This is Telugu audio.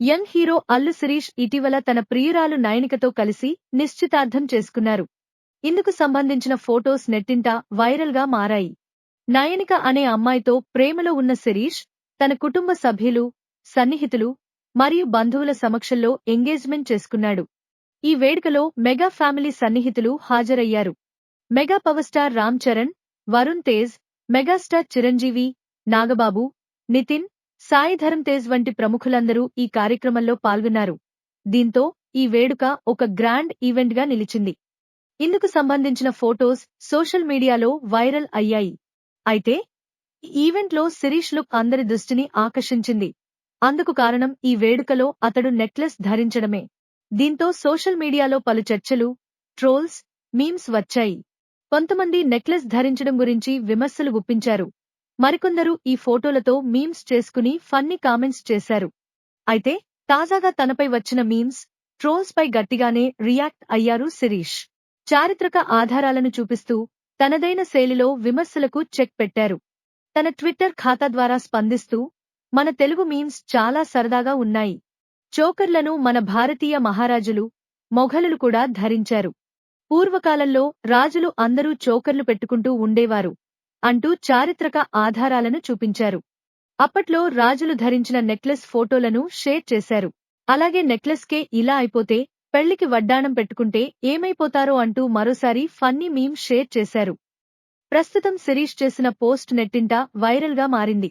యంగ్ హీరో అల్లు శిరీష్ ఇటీవల తన ప్రియురాలు నయనికతో కలిసి నిశ్చితార్థం చేసుకున్నారు. ఇందుకు సంబంధించిన ఫోటోస్ నెట్టింట వైరల్గా మారాయి. నయనిక అనే అమ్మాయితో ప్రేమలో ఉన్న శిరీష్ తన కుటుంబ సభ్యులు సన్నిహితులు మరియు బంధువుల సమక్షంలో ఎంగేజ్మెంట్ చేసుకున్నాడు. ఈ వేడుకలో మెగా ఫ్యామిలీ సన్నిహితులు హాజరయ్యారు. Mega power star Ram Charan Varun Tej megastar Chiranjeevi Nagababu Nithiin Sai Dharam Tej వంటి ప్రముఖులందరూ ఈ కార్యక్రమంలో పాల్గొన్నారు. దీంతో ఈ వేడుక ఒక గ్రాండ్ ఈవెంట్గా నిలిచింది. ఇందుకు సంబంధించిన ఫోటోస్ సోషల్ మీడియాలో వైరల్ అయ్యాయి. అయితే ఈవెంట్లో శిరీష్ లుక్ అందరి దృష్టిని ఆకర్షించింది. అందుకు కారణం ఈ వేడుకలో అతడు నెక్లెస్ ధరించడమే. దీంతో సోషల్ మీడియాలో పలు చర్చలు ట్రోల్స్ మీమ్స్ వచ్చాయి. కొంతమంది నెక్లెస్ ధరించడం గురించి విమర్శలు గుప్పించారు. మరికొందరు ఈ ఫోటోలతో మీమ్స్ చేసుకుని ఫన్నీ కామెంట్స్ చేశారు. అయితే తాజాగా తనపై వచ్చిన మీమ్స్ ట్రోల్స్ పై గట్టిగానే రియాక్ట్ అయ్యారు శిరీష్. చారిత్రక ఆధారాలను చూపిస్తూ తనదైన శైలిలో విమర్శలకు చెక్ పెట్టారు. తన ట్విట్టర్ ఖాతా ద్వారా స్పందిస్తూ మన తెలుగు మీమ్స్ చాలా సరదాగా ఉన్నాయి. చోకర్లను మన భారతీయ మహారాజులు మొఘలులు కూడా ధరించారు. పూర్వకాలంలో రాజులు అందరూ చోకర్లు పెట్టుకుంటూ ఉండేవారు. అంటూ చారిత్రక ఆధారాలను చూపించారు. అప్పట్లో రాజులు ధరించిన నెక్లెస్ ఫోటోలను షేర్ చేశారు. అలాగే నెక్లెస్కే ఇలా అయిపోతే పెళ్ళికి వడ్డాణం పెట్టుకుంటే ఏమైపోతారో అంటూ మరోసారి ఫన్నీ మీమ్ షేర్ చేశారు. ప్రస్తుతం శిరీష్ చేసిన పోస్ట్ నెట్టింట వైరల్గా మారింది.